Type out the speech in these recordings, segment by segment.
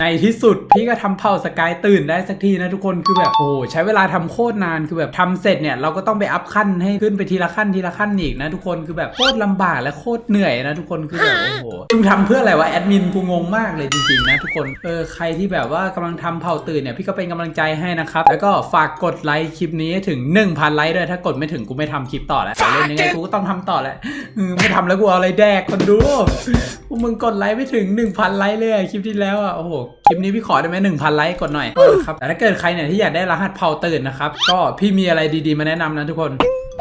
ในที่สุดพี่ก็ทำเผ่าสกายตื่นได้สักทีนะทุกคนคือแบบโอ้โหใช้เวลาทำโคตรนานคือแบบทำเสร็จเนี่ยเราก็ต้องไปอัพขั้นให้ขึ้นไปทีละขั้นทีละขั้นอีกนะทุกคนคือแบบโคตรลำบากและโคตรเหนื่อยนะทุกคนคือแบบโอ้โหมึงทำเพื่ออะไรวะแอดมินกูงงมากเลยจริงๆนะทุกคนเออใครที่แบบว่ากำลังทำเผ่าตื่นเนี่ยพี่ก็เป็นกำลังใจให้นะครับแล้วก็ฝากกดไลค์คลิปนี้ให้ถึง 1,000ไลค์ด้วยถ้ากดไม่ถึงกูไม่ทำคลิปต่อแล้วแต่เล่นยังไงกูก็ต้องทำต่อแหละไม่ทำแล้วกูเอาอะไรแดกคนดู กมึงกดไลค์ไปถึง 1,000 ไลค์เลยอะคลิปที่แล้วอะ โอ้โห คลิปนี้พี่ขอได้ไหมหนึ่งพันไลค์กดหน่อยครับ แต่ถ้าเกิดใครเนี่ยที่อยากได้รหัสเผาตื่นนะครับ ก็พี่มีอะไรดีๆมาแนะนำนะทุกคน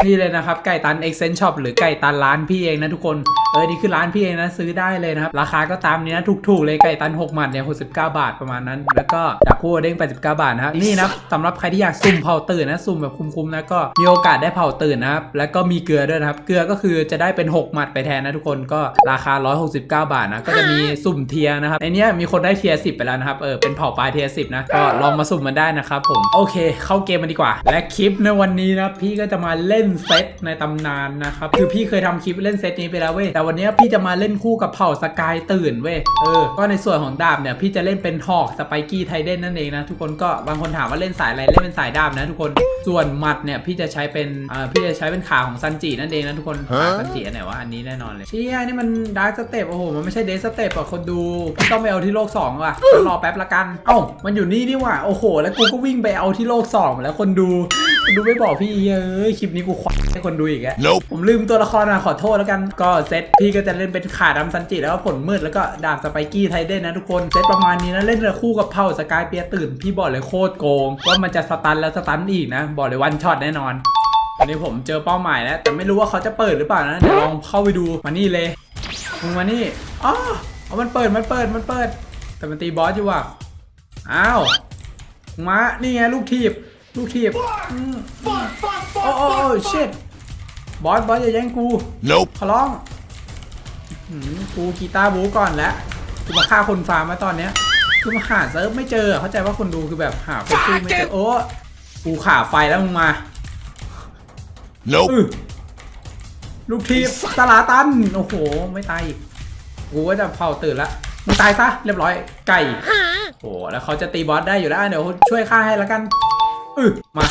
นี่เลยนะครับ ไก่ตัน e x c e n Shop หรือไก่ตันร้านพี่เองนะทุกคน เออ นี่คือร้านพี่เองนะซื้อได้เลยนะครับ ราคาก็ตามนี้นะ ถูกๆเลยไก่ตัน 6 หมัดเนี่ย 69 บาทประมาณนั้น แล้วก็จากคู่เด้ง89 บาทนะครับ นี่นะสำหรับใครที่อยากสุ่มเผาตื่นนะ สุ่มแบบคุ้มๆนะก็มีโอกาสได้เผาตื่นนะครับ แล้วก็มีเกลือด้วยนะครับ เกลือก็คือจะได้เป็น 6 หมัดไปแทนนะทุกคน ก็ราคา 169 บาทนะ ก็จะมีสุ่มเทียนะครับ ในเนี้ยมีคนได้เทียร์10 ไปแล้วนะครับ เออ เป็นเผาปลาเทีย10นะ ก็ลองมาสุ่มมันได้นะครับผม โอเค เข้าเกมมันดีกว่า และคลิปในวันนี้นะพี่ก็จะมาเล่นเซตในตำนานนะครับคือพี่เคยทำคลิปเล่นเซตนี้ไปแล้วเว้ยแต่วันนี้พี่จะมาเล่นคู่กับเผ่าสกายตื่นเว้ยเออก็ในส่วนของดาบเนี่ยพี่จะเล่นเป็นหอกสไปกี้ไทเดนนั่นเองนะทุกคนก็บางคนถามว่าเล่นสายอะไรเล่นเป็นสายดาบนะทุกคนส่วนหมัดเนี่ยพี่จะใช้เป็นอ่าพี่จะใช้เป็นขาของซันจินั่นเองนะทุกคนขาซันจิอันไหนวะอันนี้แน่นอนเลยเชี่ยนี่มันดาร์กสเต็ปโอ้โหมันไม่ใช่เดสเต็ปอะคนดูพี่ต้องไปเอาที่โลกสองว่ะเดี๋ยวรอแป๊บละกันเอ้ามันอยู่นี่นี่หว่าโอ้โห แล้วกูก็วิ่งไปเอาที่โลกสองแล้วคนดูคน ดูไม่บอกพี่เอ้ยคลิปนี้กูควักให้คนดูอีกแล้ว Nope. ผมลืมตัวละครนะขอโทษแล้วกัน ก็เซตพี่ก็จะเล่นเป็นขาดำซันจิแล้วก็ผลมืดแล้วก็ดาบสไปกี้ไทเดนนะทุกคนเซตประมาณนี้นะเล่นคู่กับเผ่าสกายเปียตื่นพี่บอกเลยโคตรโกงว่ามันจะสตันแล้วสตันอีกนะ บอกเลยวันช็อตแน่นอนอันนี้ผมเจอเป้าหมายแล้วแต่ไม่รู้ว่าเขาจะเปิดหรือเปล่านะเดี๋ยวลองเข้าไปดูมานี่เลยมึงมานี่อ๋อเอามันเปิดมันเปิดมันเปิด แต่มันตีบอสอยู่ว่ะอ้าวมานี่ไงลูกทีบ ลูกทีบอืมโอ้โอ้โอ้ชิตบอสบอสอย่าแย่งกู Nope. ขอร้องหืมกูกีตาร์บูก่อนแล้วกูมาฆ่าคนฟาร์มมาตอนเนี้ยกูมาหาเซิร์ฟไม่เจอเข้าใจว่าคนดูคือแบบหาคนสู้ไม่เจอโอ้กูขาไฟแล้วมึงมา Nope. อื้อลูกทีบสลาตันโอ้โห ไม่ตายอีกกูก็จะเผาตื่นละมึงตายซะเรียบร้อยไก่โอ้โหแล้วเขาจะตีบอสได้อยู่แล้วเดี๋ยวช่วยฆ่าให้แล้วกัน อือมา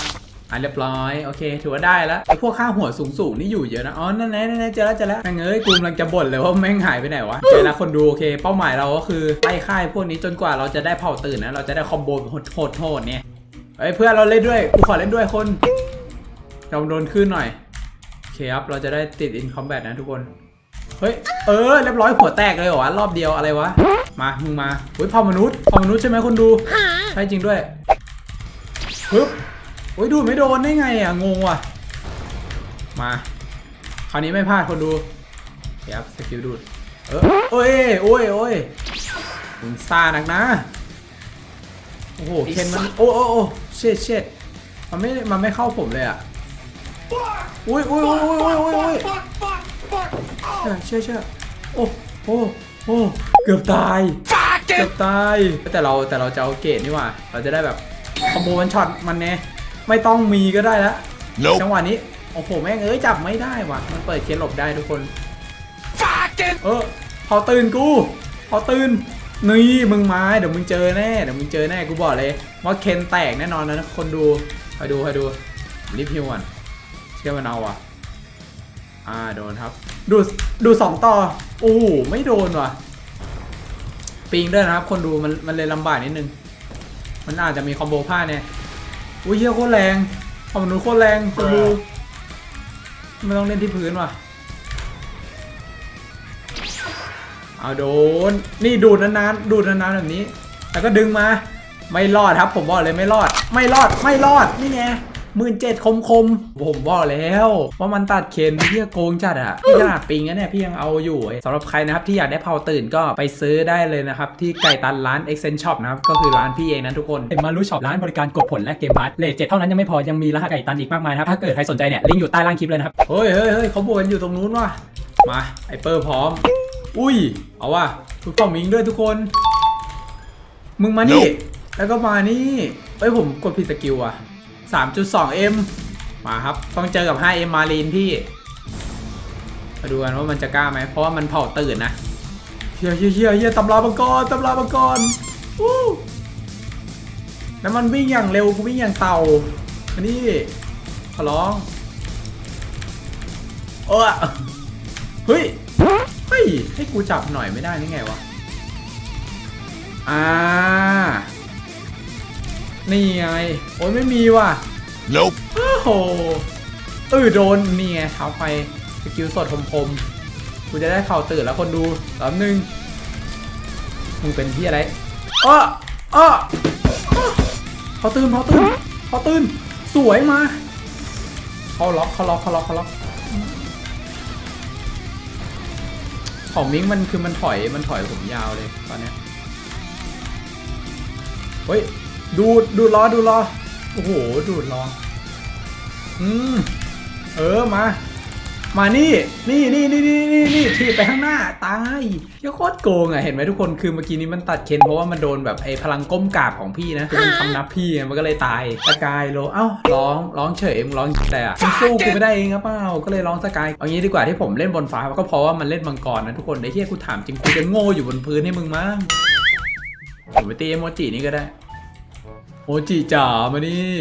อะเรียบร้อยโอเค ถือว่าได้แล้วไอ้พวกค่าหัวสูงสูงๆนี่อยู่เยอะนะอ๋อนั่นแน่นั่นแน่เจอแล้วเจอแล้วแม่งเอ้ยกูกำลังจะบ่นเลยว่าแม่งหายไปไหนวะเจอแล้วคนดูโอเค เป้าหมายเราก็คือไล่ค่ายพวกนี้จนกว่าเราจะได้เผาตื่นนะเราจะได้คอมโบโหดโหดโหดเนี่ยเฮ้ยเพื่อนเราเล่นด้วยกูขอเล่นด้วยคนเราโดนขึ้นหน่อยโอเคครับเราจะได้ติดอินคอมแบทนะทุกคนเฮ้ยเออเรียบร้อยหัวแตกเลยเหรอวะรอบเดียวอะไรวะมามึงมาเฮ้ยพอมนุษย์พอมนุษย์ใช่ไหมคนดูใช่จริงด้วย ปึ๊บโอ้ยดูไม่โดนได้ไงอะงงว่ะ มาคราวนี้ไม่พลาดคนดูเดี๋ยวครับสกิลดูดเออโอ้ยโอ้ยโอ้ยมึงซ่านักนะโอ้โหเคนมันโอ้โอ้โอ้เช็ดเช็ดมันไม่มันไม่เข้าผมเลยอะอุ้ยอุ้ยอุ้ยอุ้ยอุ้ยอุ้ยอุ้ยเชื่อเชื่อเชื่อโอ้โอ้โอ้เกือบตายเกือบตายแต่เราแต่เราจะเอาเกรดนี่ว่าเราจะได้แบบ คอมโบวันช็อตมันเน่ไม่ต้องมีก็ได้แล้ว Nope. จังหวะนี้ โอ้โห แม่งเอ้ย จับไม่ได้ว่ะ มันเปิดเคสหลบได้ทุกคน เออพอตื่นกู พอตื่น นี่มึงมา เดี๋ยวมึงเจอแน่ เดี๋ยวมึงเจอแน่ กูบอกเลย ว่าเคนแตกแน่นอนนะคนดูคอยดูคอยดู รีบพิวก่อนเชื่อมันเอาว่ะ อ่า โดนครับ ดูดูสองต่อ โอ้โห ไม่โดนว่ะ ปิงด้วยนะครับ คนดูมันมันเลยลำบากนิดนึง มันอาจจะมีคอมโบพลาดเนี่ยอุ้ยเฮียโคตรแรงคอมโบนูโคตรแรงคนดูไม่ต้องเล่นที่พื้นว่ะเอาโดน นี่ดูดนานๆดูดนานๆแบบนี้ แล้วก็ดึงมา ไม่รอดครับ ผมบอกเลยไม่รอด ไม่รอด ไม่รอด นี่ไง หมื่นเจ็ดคมคมๆผมบอกแล้วว่ามันตัดเคนเพี่โกงจัดอะพี่ขนาดปิงนะเนี่ยพี่ยังเอาอยู่สำหรับใครนะครับที่อยากได้เผาตื่นก็ไปซื้อได้เลยนะครับ ที่ไก่ตันร้าน e x c e n Shop นะครับ ก็คือร้านพี่เองนะทุกคนเป็นมารู้ช็อปร้านบริการกดผลและเกมพาร์ทเลทเจ็ดเท่านั้นยังไม่พอยังมีรหัสไก่ตันอีกมากมายนะครับถ้าเกิดใครสนใจเนี่ยลิงก์อยู่ใต้ล่างคลิปเลยนะครับเฮ้ยเฮ้ยเฮ้ยเขาบวนอยู่ตรงนู้นว่ะมาไอเปอร์พร้อม อุ้ยเอาว่ะทุกคนมิงด้วยทุกคน มึงมานี่ Nope แล้วก็มานี่เอ้ยผมกดผิดสกิลอะ 3.2M มาครับ ต้องเจอกับ 5M มารีนพี่ มาดูกันว่ามันจะกล้าไหม เพราะว่ามันเผาตื่นนะเฮียเฮียเฮียเฮียตำราบังกรตำราบังกรวู้แล้วมันวิ่งอย่างเร็วกูวิ่งอย่างเต่าอันนี้ขอร้องเออเฮ้ย เฮ้ย ให้กูจับหน่อยไม่ได้นี่ไงวะ อ่า นี่ไง โอ้ยไม่มีว่ะ Nope. โอ้โหเออโดนนี่ไงเท้าไฟสกิลสดคมๆกูจะได้เข่าตื่นแล้วคนดูแป๊บนึงมึงเป็นที่อะไรเออเออเอ้อเขาตื่นเขาตื่นเขาตื่นสวยมาเขาล็อกเขาล็อกเขาล็อกเขาล็อกของมิงมันคือมันถอยมันถอยผมยาวเลยตอนเนี้ยเฮ้ย ดูดดูดล้อดูดล้อโอ้โหดูดล้ออืมเออมา มานี่นี่นี่นี่นี่นี่นี่ทีบไปข้างหน้าตายเหี้ยโคตรโกงอะเห็นไหมทุกคนคือเมื่อกี้นี้มันตัดเคนเพราะว่ามันโดนแบบไอ้พลังก้มกราบของพี่นะคือมันคำนับพี่ไงมันก็เลยตายสกายโลเอ้าร้องร้องเฉยมึงร้องแต่อะมึงสู้กูไม่ได้เองครับเปล่าก็เลยร้องสกายเอางี้ดีกว่าที่ผมเล่นบนฟ้าก็เพราะว่ามันเล่นมังกรนะทุกคนไอ้เหี้ยกูถามจริงกูจะโง่อยู่บนพื้นให้มึงมั้งผมไปตีเอโมจินี่ก็ได้ โมจิจ๋ามานี่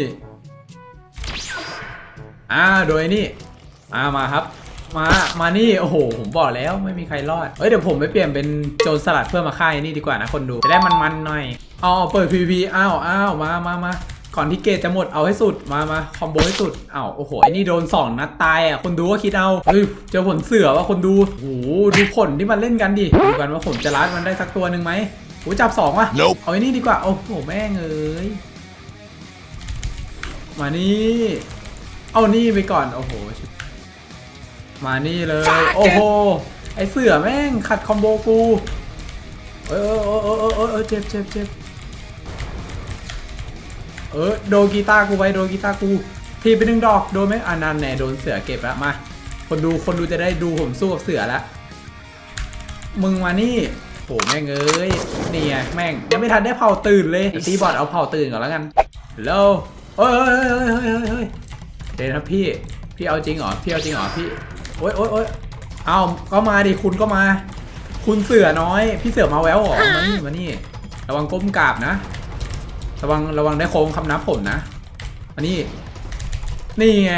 อ่าโดยนี่มามาครับ มามานี่โอ้โห ผมบอกแล้วไม่มีใครรอดเฮ้ยเดี๋ยวผมไปเปลี่ยนเป็นโจรสลัดเพื่อมาฆ่าไอ้นี่ดีกว่านะคนดูจะได้มันๆหน่อยอ๋อเปิด PVP อ้าวอ้าวมามามาก่อนที่เกตจะหมดเอาให้สุดมามาคอมโบให้สุดอ้าวโอ้โหไอ้นี่โดน 2 นัดตายอะคนดูก็คิดเอาเฮ้ยเจอผลเสือว่าคนดูโอ้โหดูผลที่มันเล่นกันดิดูกันว่าผมจะรัดมันได้สักตัวหนึ่งไหมโอ้จับสองว่ะ Nope. เอาไอ้นี่ดีกว่าโอ้โหแม่งเอ้ย มานี่ เอานี่ไปก่อน โอ้โห มานี่เลย โอ้โห ไอเสือแม่งขัดคอมโบกู เออเออเออเออเออเออเจ็บเจ็บเจ็บเออ โดนกีตาร์กูไปโดนกีตาร์กู ทีไปหนึ่งดอก โดนไหมอ่านันแน่โดนเสือเก็บแล้วมา คนดู คนดูจะได้ดูผมสู้กับเสือแล้วมึงมานี่โหแม่งเอ้ยนี่ไงแม่งยังไม่ทันได้เผาตื่นเลย ตีบอดเอาเผาตื่นก่อนแล้วกันแล้ว เฮ้ยเฮ้ยเฮ้ยเฮ้ยเฮ้ยเฮ้ยเดี๋ยวนะพี่ พี่เอาจริงเหรอ พี่เอาจริงเหรอพี่ โอ๊ยโอ๊ยโอ๊ยเอาก็มาดิ คุณก็มา คุณเสือน้อย พี่เสือมาแววเหรอมานี่มานี่ ระวังก้มกราบนะ ระวังระวังได้โค้งคำนับผมนะมานี่ นี่ไง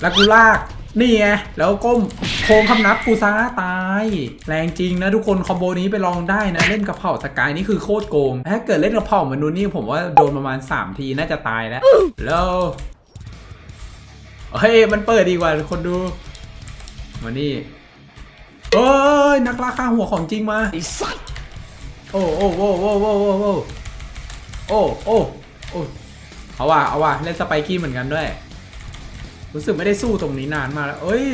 แล้วกูลาก นี่ไงแล้วก้มโค้งคำนับกูซะตาย แรงจริงนะทุกคนคอมโบนี้ไปลองได้นะ เล่นกับเผ่าสกายนี่คือโคตรโกง ถ้าเกิดเล่นกับเผ่ามนุษย์นี่ผมว่าโดนประมาณ 3 ทีน่าจะตายแล้วแล้วเฮ้ยมันเปิดดีกว่าคนดูมานี่เอ้ยนักล่าข้าหัวของจริงมาโอ้โอ้โอ้โอ้โอ้โอ้โอ้โอ้โอ้โอ้เอาว่ะเอาว่ะเล่นสไปกี้เหมือนกันด้วย รู้สึกไม่ได้สู้ตรงนี้นานมากแล้ว เอ้ย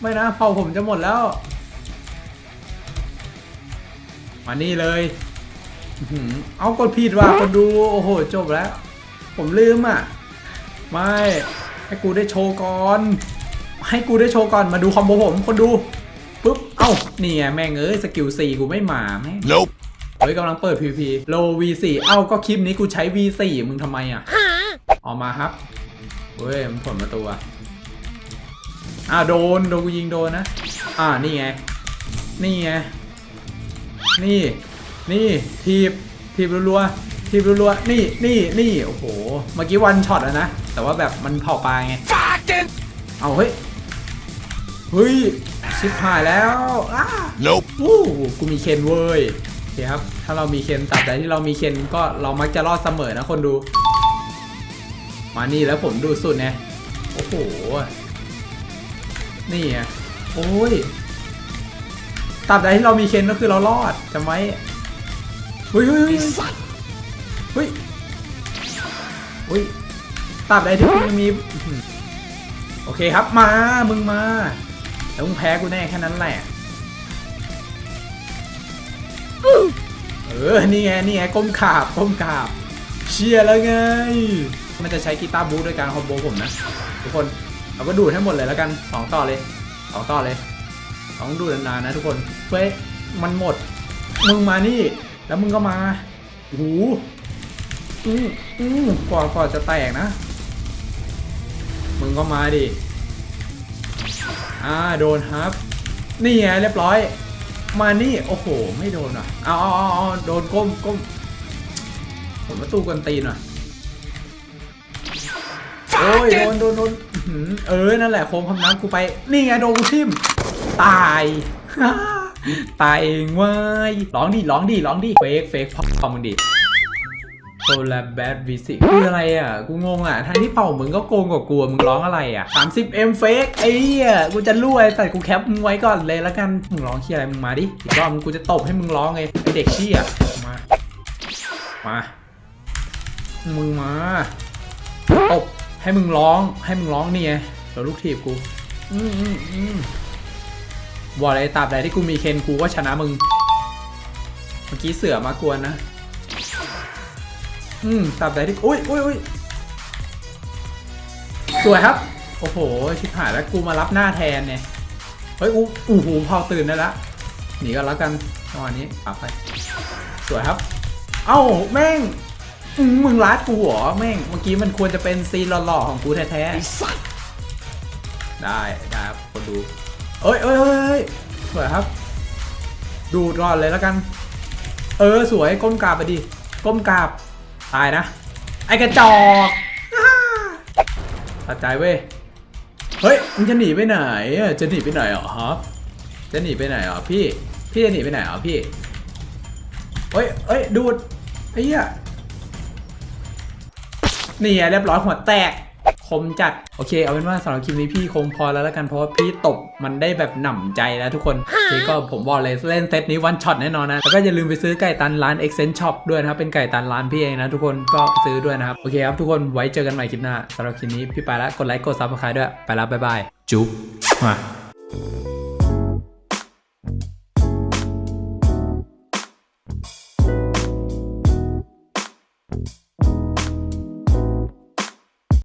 ไม่นะเผาผมจะหมดแล้ว มานี่เลยอื้อหือเอากดผิดว่ะคนดู โอ้โห จบแล้ว ผมลืมอะ ไม่ ให้กูได้โชว์ก่อน ให้กูได้โชว์ก่อน มาดูคอมโบผม คนดูปุ๊บ เอ้า นี่ไงแม่งเอ้ย สกิล4กูไม่มาแม่ง Nope. เฮ้ยกำลังเปิด PVP low V4 เอ้า ก็คลิปนี้กูใช้ V4 มึงทำไมอะ ออกมาครับเฮ้ย มันผลประตูอะ อ่าโดนโดนกูยิงโดนนะ อ่านี่ไง นี่ไง นี่ นี่ทีบทีบรัวๆทีบรัวๆนี่นี่นี่โอ้โห เมื่อกี้วันช็อตอะนะ แต่ว่าแบบมันเผาปลาไง เอาเฮ้ย เฮ้ยชิบหายแล้วอ้า Nope. วู้กูมีเคนเว้ยโอเคครับ ถ้าเรามีเคนตับใดที่เรามีเคนก็เรามักจะรอดเสมอนะคนดู มานี่แล้วผมดูสุดไงโอ้โห นี่ไงโอ้ยตับใดที่เรามีเคนก็คือเรารอดจำไว้เฮ้ยเฮ้ยเฮ้ยเฮ้ยเฮ้ยตับใดที่ไม่มีอื้อหือโอเคครับมา มึงมาแล้วมึงแพ้กูแน่แค่นั้นแหละ เออ นี่ไง นี่ไง ก้มขาบ ก้มขาบ เชียร์แล้วไง มันจะใช้กีตาร์บูทโดยการคอมโบผมนะ ทุกคน เราก็ดูดให้หมดเลยแล้วกันสองต่อเลยสองต่อเลยต้องดูดนานๆนะทุกคนเพื่อให้มันหมด มึงมานี่ แล้วมึงก็มาโอ้โหอืมอืมกว่ากว่าจะแตกนะ มึงก็มาดิอ่าโดนครับ นี่ไงเรียบร้อย มานี่โอ้โห ไม่โดนอะเอาเอาเอาเอโดนก้มก้มผมมาตู้กันตีนอะโอ้ยโดนโดนโดน เออ นั่นแหละโค้งคำน้ำกูไป นี่ไงโดนกูทิมตาย ตายเองเว้ยร้องดิร้องดิร้องดิเฟกเฟกพ่อมึงดิโคลาแบดวิสิคืออะไรอะ กูงงอะทั้งที่เป่ามึงก็โกงกว่ากูอะมึงร้องอะไรอะ 30M เฟกไอ้เหี้ยกูจะรั่วไอ้สัตว์กูแคปมึงไว้ก่อนเลยแล้วกัน มึงร้องเคียอะไรมึงมาดิอีกรอบมึงกูจะตบให้มึงร้องไงไอเด็กเชี่ยมา มา มึงมา ตบ ให้มึงร้องให้มึงร้องนี่ไงเดี๋ยวลูกทีบกูอืมอืมอืมบอกเลยตราบใดที่กูมีเคนกูก็ชนะมึง เมื่อกี้เสือมากวนนะ อืมตราบใดที่อุ้ยอุ้ยอุ้ยสวยครับ โอ้โห ชิบหายแล้วกูมารับหน้าแทนเนี่ย เฮ้ยอู้อู้หูพอตื่นได้ละหนีกันแล้วกันจังหวะนี้ปับไป สวยครับ เอ้าแม่ง อืมมึงรัดกูเหรอแม่งเมื่อกี้มันควรจะเป็นซีนหล่อๆของกูแท้ๆได้ได้ครับคนดูเอ้ยเอ้ยเอ้ยเอ้ยสวยครับ ดูดก่อนเลยแล้วกัน เออสวยก้มกราบไปดิก้มกราบตายนะ ไอกระจอกอ้าตัดใจเว้ยเฮ้ยมึงจะหนีไปไหนอะจะหนีไปไหนเหรอฮะจะหนีไปไหนเหรอพี่ พี่จะหนีไปไหนเหรอพี่เฮ้ยเฮ้ยดูดไอ้เหี้ย นี่เรียบร้อยหัวแตกคมจัด โอเค เอาเป็นว่าสำหรับคลิปนี้พี่คงพอแล้วล้วกันเพราะว่าพี่ตบมันได้แบบหน่ำใจแล้วทุกคนโอเคก็ผมบอกเลยเล่นเซตนี้วันช็อตแน่นอนนะ แล้วก็อย่าลืมไปซื้อไก่ตันร้าน e x c e n Shop ด้วยนะครับ เป็นไก่ตันร้านพี่เองนะทุกคนก็ซื้อด้วยนะครับ โอเคครับทุกคนไว้เจอกันใหม่คลิปหน้าสำหรับคลิปนี้พี่ไปแล้วกดไลค์กดซับสไครต์ด้วย ไปแล้วบ๊ายบาย จุ๊บมา